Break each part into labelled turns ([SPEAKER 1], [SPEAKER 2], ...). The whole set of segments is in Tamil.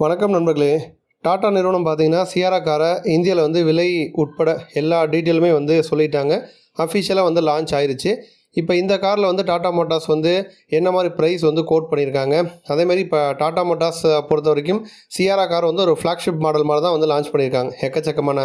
[SPEAKER 1] வணக்கம் நண்பர்களே. டாடா நிறுவனம் பார்த்தீங்கன்னா சியாரா காரை இந்தியாவில் வந்து விலை உட்பட எல்லா டீட்டெயிலுமே வந்து சொல்லிட்டாங்க. அஃபிஷியலாக வந்து லான்ச் ஆயிருச்சு. இப்போ இந்த காரில் வந்து டாடா மோட்டார்ஸ் வந்து என்ன மாதிரி ப்ரைஸ் வந்து கோட் பண்ணியிருக்காங்க? அதே மாதிரி இப்போ டாடா மோட்டார்ஸ் பொறுத்த வரைக்கும் சியாரா கார் வந்து ஒரு ஃப்ளாக்ஷிப் மாடல் மாதிரி தான் வந்து லான்ச் பண்ணியிருக்காங்க. எக்கச்சக்கமான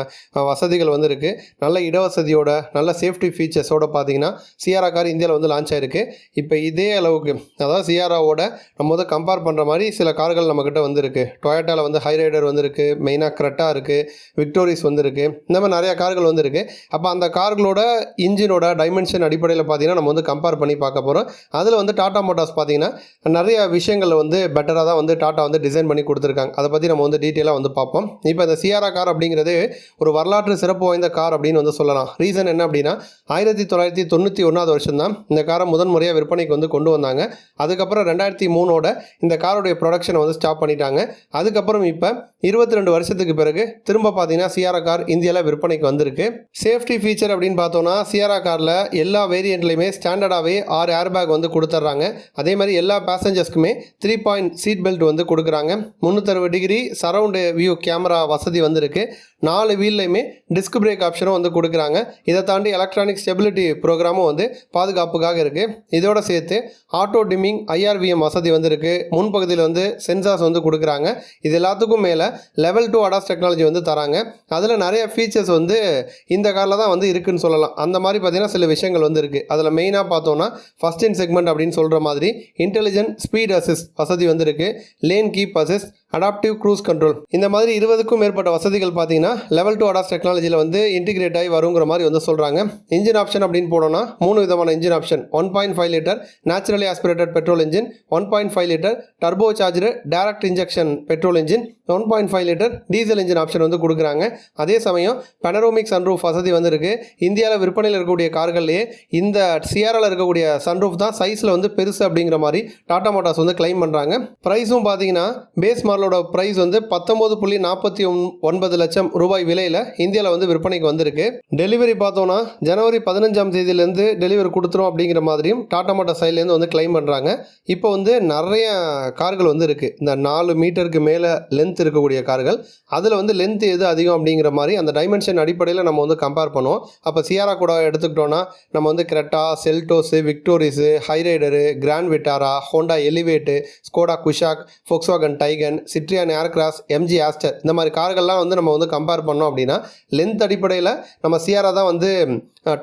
[SPEAKER 1] வசதிகள் வந்து இருக்குது நல்ல இடவசதியோட நல்ல சேஃப்டி ஃபீச்சர்ஸோட பார்த்தீங்கன்னா சியாரா கார் இந்தியாவில் வந்து லான்ச் ஆயிருக்கு. இப்போ இதே அளவுக்கு அதாவது சியாராவோட நம்ம வந்து கம்பேர் பண்ணுற மாதிரி சில கார்கள் நம்மக்கிட்ட வந்துருக்கு டொயோட்டாவில் வந்து ஹைரைடர் வந்துருக்கு மெயினாக க்ரெட்டா இருக்குது விக்டோரிஸ் வந்துருக்கு இந்த மாதிரி நிறையா கார்கள் வந்துருக்கு அப்போ அந்த கார்களோட இன்ஜினோட டைமென்ஷன் அடிப்படையில் பார்த்தீங்கன்னா நம்ம வந்து கம்பேர் பண்ணி பார்க்க போகிறோம் அதில் வந்து டாடா மோட்டார்ஸ் பார்த்தீங்கன்னா நிறைய விஷயங்கள் வந்து பெட்டராக தான் வந்து டாட்டா வந்து டிசைன் பண்ணி கொடுத்துருக்காங்க. அதை பற்றி நம்ம வந்து டீட்டெயிலாக வந்து பார்ப்போம். இப்போ இந்த சியாரா கார் அப்படிங்கிறது ஒரு வரலாற்று சிறப்பு வாய்ந்த கார் அப்படின்னு வந்து சொல்லலாம். ரீசன் என்ன அப்படின்னா ஆயிரத்தி தொள்ளாயிரத்தி தொண்ணூற்றி ஒன்றாவது வருஷம் தான் இந்த காரை முதன் முறையாக விற்பனைக்கு வந்து கொண்டு வந்தாங்க. அதுக்கப்புறம் ரெண்டாயிரத்தி மூணோட இந்த காருடைய ப்ரொடக்ஷனை வந்து ஸ்டாப் பண்ணிட்டாங்க. அதுக்கப்புறம் இப்போ இருபத்தி ரெண்டு வருஷத்துக்கு பிறகு திரும்ப பார்த்தீங்கன்னா சியாரா கார் இந்தியாவில் விற்பனைக்கு வந்திருக்கு. சேஃப்டி ஃபீச்சர் அப்படின்னு பார்த்தோன்னா சியாரா காரில் எல்லா வேரியண்ட்லையுமே ஸ்டாண்டர்டாகவே ஆறு ஏர் பேக் வந்து கொடுத்துட்றாங்க. அதே மாதிரி எல்லா பேசஞ்சர்ஸ்க்குமே த்ரீ பாயிண்ட் சீட் பெல்ட் வந்து கொடுக்குறாங்க. முந்நூற்றறுபது டிகிரி சரவுண்டு வியூ கேமரா வசதி வந்திருக்கு. நாலு வீல்லையுமே டிஸ்க் பிரேக் ஆப்ஷனும் வந்து கொடுக்குறாங்க. இதை தாண்டி எலக்ட்ரானிக் ஸ்டெபிலிட்டி ப்ரோக்ராமும் வந்து பாதுகாப்புக்காக இருக்குது இதோட சேர்த்து ஆட்டோ டிம்மிங் ஐஆர்விஎம் வசதி வந்திருக்கு முன்பகுதியில் வந்து சென்சார்ஸ் வந்து கொடுக்குறாங்க. இது எல்லாத்துக்கும் மேலே லெவல் டூ அடாஸ் டெக்னாலஜி வந்து தராங்க. அதில் நிறைய ஃபீச்சர்ஸ் வந்து இந்த காரில் தான் வந்து இருக்குன்னு சொல்லலாம். அந்த மாதிரி பார்த்தீங்கன்னா சில விஷயங்கள் வந்து இருக்குது அதில் மெயினாக பார்த்தோன்னா ஃபஸ்ட் இன் செக்மெண்ட் அப்படின்னு சொல்கிற மாதிரி இன்டெலிஜென்ட் ஸ்பீட் அசிஸ்ட் வசதி வந்திருக்கு lane keep assist adaptive cruise control இந்த மாதிரி இருபதுக்கும் மேற்பட்ட வசதிகள் பார்த்தீங்கன்னா லெவல் டூ அடாஸ் டெக்னாலஜியில் வந்து இன்டிகிரேட் ஆகி வருங்கிற மாதிரி வந்து சொல்கிறாங்க இன்ஜின் ஆப்ஷன் அப்படின்னு போனோம்னா மூணு விதமான engine option one point five litre naturally aspirated petrol engine one point five litre turbo charger direct injection petrol engine one point five litre diesel engine option வந்து கொடுக்குறாங்க. அதே சமயம் பெனரோமிக் சன்ரூஃப் வசதி வந்திருக்கு இந்தியாவில் விற்பனையில் இருக்கக்கூடிய கார்கள்லேயே இந்த சிஆரில் இருக்கக்கூடிய சன்ரூஃப் தான் சைஸில் வந்து பெருசு அப்படிங்கிற மாதிரி டாடா மோட்டார்ஸ் வந்து கிளைம் பண்ணுறாங்க ப்ரைஸும் பார்த்தீங்கன்னா பேஸ் மாடலோட ப்ரைஸ் வந்து பத்தொம்போது புள்ளி நாற்பத்தி ஒன்பது லட்சம் ரூபாய் விலையில் இந்தியாவில் வந்து விற்பனைக்கு வந்திருக்கு. டெலிவரி பார்த்தோன்னா ஜனவரி பதினஞ்சாம் தேதியிலேருந்து டெலிவரி கொடுத்துரும் அப்படிங்கிற மாதிரியும் டாடா மோட்டார் சைட்லேருந்து வந்து கிளைம் பண்ணுறாங்க இப்போ வந்து நிறைய கார்கள் வந்து இருக்குது இந்த நாலு மீட்டருக்கு மேலே லென்த் இருக்கக்கூடிய கார்கள். அதில் வந்து லென்த் எது அதிகம் அப்படிங்கிற மாதிரி அந்த டைமென்ஷன் அடிப்படையில் நம்ம வந்து கம்பேர் பண்ணுவோம். அப்போ சியாரா கூட எடுத்துக்கிட்டோன்னா நம்ம வந்து Creta Seltos Victoris Hyryder Grand Vitara Honda Elevate Skoda Kushaq Volkswagen Taigun Citroen Aircross MG Astor இந்த மாதிரி கார்கள்லாம் வந்து நம்ம வந்து கம்பேர் பண்ணோம் அப்படின்னா லென்த் அடிப்படையில் நம்ம சியாரா தான் வந்து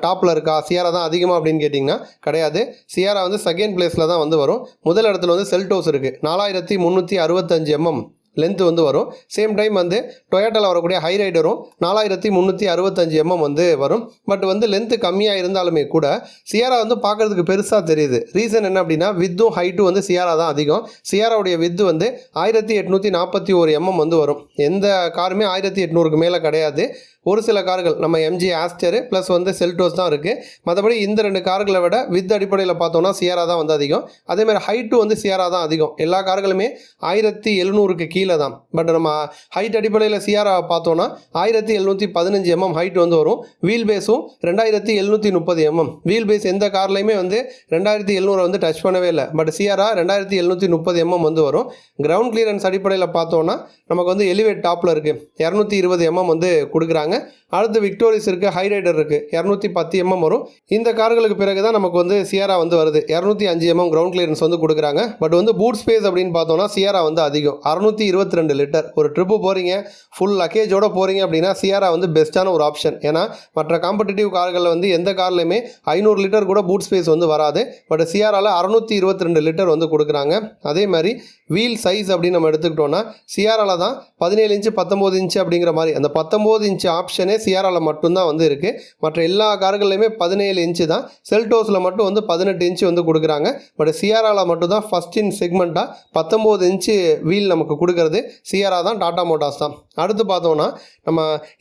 [SPEAKER 1] டாப்பில் இருக்கா? சியாரா தான் அதிகமாக அப்படின்னு கேட்டிங்கன்னா கிடையாது. சியாரா வந்து செகண்ட் பிளேஸில் தான் வந்து வரும். முதல் இடத்துல வந்து செல்டோஸ் இருக்குது நாலாயிரத்தி முந்நூற்றி அறுபத்தஞ்சு எம்எம் லென்த்து வந்து வரும். சேம் டைம் வந்து டொயோட்டாவில் வரக்கூடிய ஹை ரைடரும் நாலாயிரத்தி முந்நூற்றி அறுபத்தஞ்சு எம்எம் வந்து வரும். பட் வந்து லென்த்து கம்மியாக இருந்தாலுமே கூட சியாரா வந்து பார்க்குறதுக்கு பெருசாக தெரியுது. ரீசன் என்ன அப்படின்னா வித்தும் ஹைட்டும் வந்து சியாரா தான் அதிகம். சியாராவுடைய வித்து வந்து ஆயிரத்தி எட்நூற்றி நாற்பத்தி ஒரு எம்எம் வந்து வரும். எந்த காருமே ஆயிரத்தி எட்நூறுக்கு மேலே கிடையாது. ஒரு சில கார்கள் நம்ம எம்ஜி ஆஸ்டரு ப்ளஸ் வந்து செல்டோஸ் தான் இருக்குது மற்றபடி இந்த ரெண்டு கார்களை விட வித் அடிப்படையில் பார்த்தோன்னா சியாரா தான் வந்து அதிகம். அதேமாதிரி ஹைட்டும் வந்து சியாரா தான் அதிகம். எல்லா கார்களுமே ஆயிரத்தி எழுநூறுக்கு கீழே கீழே தான் பட் நம்ம ஹைட் அடிப்படையில் சியாரா பார்த்தோன்னா ஆயிரத்தி எழுநூற்றி பதினஞ்சு எம்எம் ஹைட் வந்து வரும். வீல் பேஸும் ரெண்டாயிரத்தி எழுநூற்றி முப்பது எம்எம் வீல் பேஸ் எந்த கார்லையுமே வந்து ரெண்டாயிரத்தி எழுநூறு வந்து டச் பண்ணவே இல்லை. பட் சியாரா ரெண்டாயிரத்தி எழுநூற்றி முப்பது எம்எம் வந்து வரும். கிரவுண்ட் கிளியரன்ஸ் அடிப்படையில் பார்த்தோன்னா நமக்கு வந்து எலிவேட் டாப்பில் இருக்குது இரநூத்தி இருபது எம்எம் வந்து கொடுக்குறாங்க. அடுத்து விக்டோரிஸ் இருக்குது ஹைரைடர் இருக்குது இரநூத்தி பத்து எம்எம் வரும். இந்த கார்களுக்கு பிறகு தான் நமக்கு வந்து சியாரா வந்து வருது. இரநூத்தி அஞ்சு எம்எம் கிரவுண்ட் கிளியரன்ஸ் வந்து கொடுக்குறாங்க. பட் வந்து பூட் ஸ்பேஸ் அப்படின்னு பார்த்தோம்னா சியாரா வந்து அதிகம். அறுநூத்தி இருபத்தி ரெண்டு லிட்டர் ஒரு ட்ரிப்பு போகிறீங்க ஃபுல் லக்கேஜோடு போகிறீங்க அப்படின்னா சியாரா வந்து பெஸ்ட்டான ஒரு ஆப்ஷன் ஏன்னா மற்ற காம்படிட்டிவ் கார்களில் வந்து எந்த கார்லையுமே ஐநூறு லிட்டர் கூட பூட் ஸ்பேஸ் வந்து வராது. பட் சியாராவில் அறநூற்றி இருபத்தி ரெண்டு லிட்டர் வந்து கொடுக்குறாங்க. அதே மாதிரி வீல் சைஸ் அப்படின்னு நம்ம எடுத்துக்கிட்டோம்னா சியாராவில் தான் பதினேழு இன்ச்சு பத்தொம்போது இன்ச்சு அப்படிங்கிற மாதிரி. அந்த பத்தொம்போது இன்ச்சு ஆப்ஷனே சியாராவில் மட்டும்தான் வந்து இருக்குது மற்ற எல்லா கார்கள்லையுமே பதினேழு இன்ச்சு தான். செல்டோஸில் மட்டும் வந்து பதினெட்டு இன்ச்சு வந்து கொடுக்குறாங்க. பட் சியாராவில் மட்டும் தான் ஃபஸ்ட் இன் செக்மெண்ட்டாக பத்தொம்போது இன்ச்சு வீல் நமக்கு இருக்கிறது. சியாரா தான் டாடா மோட்டார்ஸ் தான். அடுத்து பார்த்தோன்னா நம்ம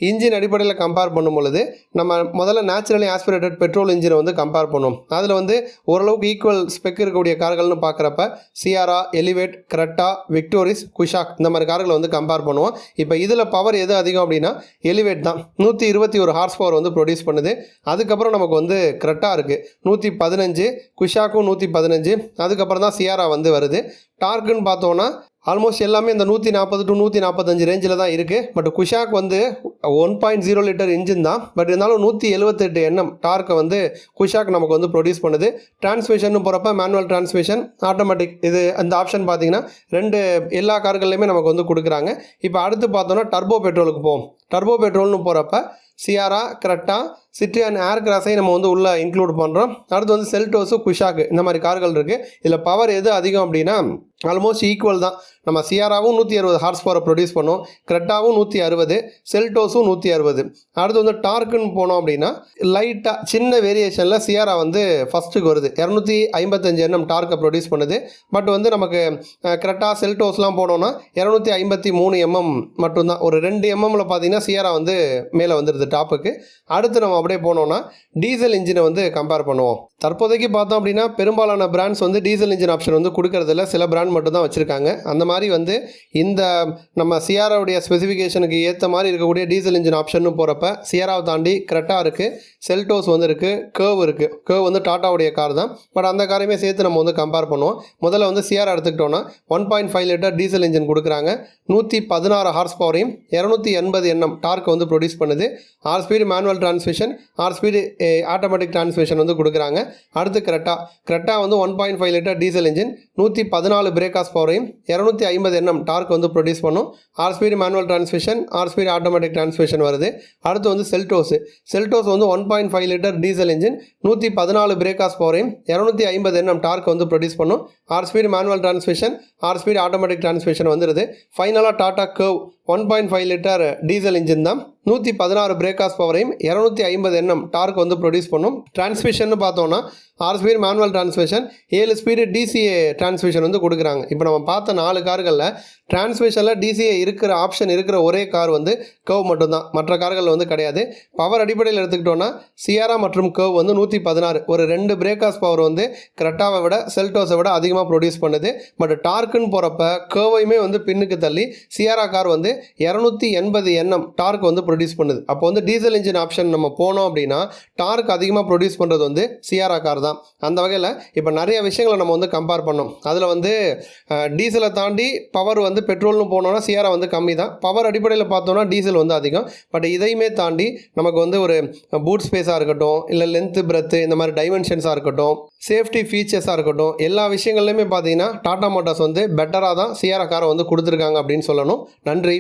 [SPEAKER 1] இன்ஜின் அடிப்படையில் கம்பேர் பண்ணும் பொழுது நம்ம முதல்ல நேச்சுரலி ஆஸ்பிரேட்டட் பெட்ரோல் இன்ஜினை வந்து கம்பேர் பண்ணுவோம் அதில் வந்து ஓரளவுக்கு ஈக்குவல் ஸ்பெக் இருக்கக்கூடிய கார்கள்னு பார்க்குறப்ப Sierra Elevate Creta Victoris Kushaq இந்த மாதிரி கார்களை வந்து கம்பேர் பண்ணுவோம். இப்போ இதில் பவர் எது அதிகம் அப்படின்னா எலிவேட் தான். நூற்றி இருபத்தி ஒரு ஹார்ஸ் பவர் வந்து ப்ரொடியூஸ் பண்ணுது. அதுக்கப்புறம் நமக்கு வந்து கிரெட்டா இருக்குது நூற்றி பதினஞ்சு குஷாக்கும் நூற்றி பதினஞ்சு. அதுக்கப்புறம் தான் சியாரா வந்து வருது. டார்க்குன்னு பார்த்தோன்னா ஆல்மோஸ்ட் எல்லாமே இந்த நூற்றி நாற்பது டு நூற்றி நாற்பத்தஞ்சு ரேஞ்சில் தான் இருக்குது பட் குஷாக் வந்து one point zero litre engine தான். பட் இருந்தாலும் நூற்றி எழுபத்தெட்டு எண்ணம் டார்க்கை வந்து குஷாக் நமக்கு வந்து ப்ரொடியூஸ் பண்ணுது. டிரான்ஸ்மிஷன் போகிறப்ப மேனுவல் டிரான்ஸ்மிஷன் ஆட்டோமேட்டிக் இது அந்த ஆப்ஷன் பார்த்தீங்கன்னா ரெண்டு எல்லா கார்கள்லையுமே நமக்கு வந்து கொடுக்குறாங்க. இப்போ அடுத்து பார்த்தோன்னா டர்போ பெட்ரோலுக்கு போவோம். டர்போ பெட்ரோல்னு போகிறப்ப சியாரா கரெக்டா சிட்டி அண்ட் ஏர் கிராஸையும் நம்ம வந்து உள்ளே இன்க்ளூட் பண்ணுறோம் அடுத்து வந்து செல்டோஸு குஷாக்கு இந்த மாதிரி கார்கள் இருக்குது இதில் பவர் எது அதிகம் அப்படின்னா ஆல்மோஸ்ட் ஈக்குவல் தான். நம்ம சியாராவும் நூற்றி அறுபது ஹார்ஸ் பவரை ப்ரொடியூஸ் பண்ணோம். க்ரெட்டாவும் நூற்றி அறுபது செல்டோஸும் நூற்றி அறுபது. அடுத்து வந்து டார்க்குன்னு போனோம் அப்படின்னா லைட்டாக சின்ன வேரியேஷனில் சியாரா வந்து ஃபஸ்ட்டுக்கு வருது. இரநூத்தி ஐம்பத்தஞ்சு எண்ணம் டார்க்கை ப்ரொடியூஸ் பண்ணுது. பட் வந்து நமக்கு கரெக்டாக செல்டோஸ்லாம் போனோம்னா இரநூத்தி ஐம்பத்தி மூணு எம்எம் மட்டும்தான். ஒரு ரெண்டு எம்எம்மில் பார்த்தீங்கன்னா சியாரா வந்து மேலே வந்துடுது டாப்புக்கு அடுத்து நம்ம அப்படியே போனோம்னா டீசல் இன்ஜினை வந்து கம்பேர் பண்ணுவோம். தற்போதைக்கு பார்த்தோம் அப்படின்னா பெரும்பாலான பிராண்ட்ஸ் வந்து டீசல் இன்ஜின் ஆப்ஷன் வந்து கொடுக்கறதில்ல. சில பிராண்ட் மட்டும் தான் வச்சுருக்காங்க. அந்த மாதிரி வந்து இந்த நம்ம சியாராவுடைய ஸ்பெசிஃபிகேஷனுக்கு ஏற்ற மாதிரி இருக்கக்கூடிய டீசல் இன்ஜின் ஆப்ஷன் போகிறப்ப சியாராவை தாண்டி கரெக்டாக இருக்குது செல்டோஸ் வந்து இருக்குது கேர்வ் இருக்குது கேர்வ் வந்து டாட்டாவுடைய கார் தான். பட் அந்த காரையுமே சேர்த்து நம்ம வந்து கம்பேர் பண்ணுவோம். முதல்ல வந்து சிஆர் எடுத்துக்கிட்டோன்னா one point five litre diesel engine கொடுக்குறாங்க. நூற்றி பதினாறு ஹார்ஸ் பவரையும் இரநூத்தி எண்பது எண்ணம் டார்க் வந்து ப்ரொடியூஸ் பண்ணுது. ஆர் ஸ்பீடு மேனுவல் டிரான்ஸ்மிஷன் ஆர் ஸ்பீடு ஆட்டோமேட்டிக் டிரான்ஸ்மிஷன் வந்து கொடுக்குறாங்க. அடுத்து கிரெட்டா கிரெட்டா வந்து one point five litre diesel engine நூற்றி பதினாலு பிரேக்காஸ் பவரையும் இரநூத்தி ஐம்பது எண்ணம் டார்க் வந்து ப்ரொடியூஸ் பண்ணும். ஆர் ஸ்பீடு மேனுவல் டிரான்ஸ்மிஷன் ஆர் ஸ்பீடு ஆட்டோமேட்டிக் டிரான்ஸ்மிஷன் வருது. அடுத்து வந்து செல்டோஸ் செல்டோஸ் வந்து one point five litre diesel engine நூற்றி பதினாலு பிரேக்காஸ் பவரையும் இரநூத்தி ஐம்பது எண்ணம் டார்க் வந்து ப்ரொடியூஸ் பண்ணும். ஆர் ஸ்பீடு மேனுவல் டிரான்ஸ்மிஷன் ஆர் ஸ்பீடு ஆட்டோமேட்டிக் டிரான்ஸ்மிஷன் வந்துடுது ஃபைனலாக Tata Curvv one point five litre diesel engine தான். நூற்றி பதினாறு பிரேக்காஸ் பவரையும் இரநூத்தி ஐம்பது எண்ணம் டார்க் வந்து ப்ரொடியூஸ் பண்ணும். டிரான்ஸ்மிஷன் பார்த்தோன்னா ஆறு ஸ்பீடு மேனுவல் டிரான்ஸ்மிஷன் ஏழு ஸ்பீடு டிசிஏ டிரான்ஸ்மிஷன் வந்து கொடுக்குறாங்க. இப்போ நம்ம பார்த்த நாலு கார்களில் டிரான்ஸ்மிஷனில் டிசிஏ இருக்கிற ஆப்ஷன் இருக்கிற ஒரே கார் வந்து கர்வ் மட்டும்தான். மற்ற கார்கள் வந்து கிடையாது. பவர் அடிப்படையில் எடுத்துக்கிட்டோன்னா சியாரா மற்றும் கர்வ் வந்து நூற்றி பதினாறு. ஒரு ரெண்டு பிரேக்காஸ் பவர் வந்து கரெக்டாவை விட செல்டோஸை விட அதிகமாக ப்ரொடியூஸ் பண்ணுது. பட் டார்க்குன்னு போகிறப்ப கர்வையுமே வந்து பின்னுக்கு தள்ளி சியாரா கார் வந்து இரநூத்தி எண்பது எண்ணம் டார்க் வந்து ப்ரொடியூஸ் பண்ணுது. அப்போ வந்து டீசல் இன்ஜின் ஆப்ஷன் நம்ம போனோம் அப்படின்னா டார்க் அதிகமாக ப்ரொடியூஸ் பண்ணுறது வந்து சிஆர்ஆ கார் தான். அந்த வகையில் இப்போ நிறைய விஷயங்களை நம்ம வந்து கம்பேர் பண்ணோம். அதில் வந்து டீசலை தாண்டி பவர் வந்து பெட்ரோல்னு போனோம்னா சியாரா வந்து கம்மி தான். பவர் அடிப்படையில் பார்த்தோம்னா டீசல் வந்து அதிகம். பட் இதையுமே தாண்டி நமக்கு வந்து ஒரு பூட் ஸ்பேஸாக இருக்கட்டும் இல்லை லென்த்து பிரெத்து இந்த மாதிரி டைமென்ஷன்ஸாக இருக்கட்டும் சேஃப்டி ஃபீச்சர்ஸாக இருக்கட்டும் எல்லா விஷயங்கள்லையுமே பார்த்தீங்கன்னா டாடா மோட்டார்ஸ் வந்து பெட்டராக தான் சியாரா காரை வந்து கொடுத்துருக்காங்க அப்படின்னு சொல்லணும். நன்றி.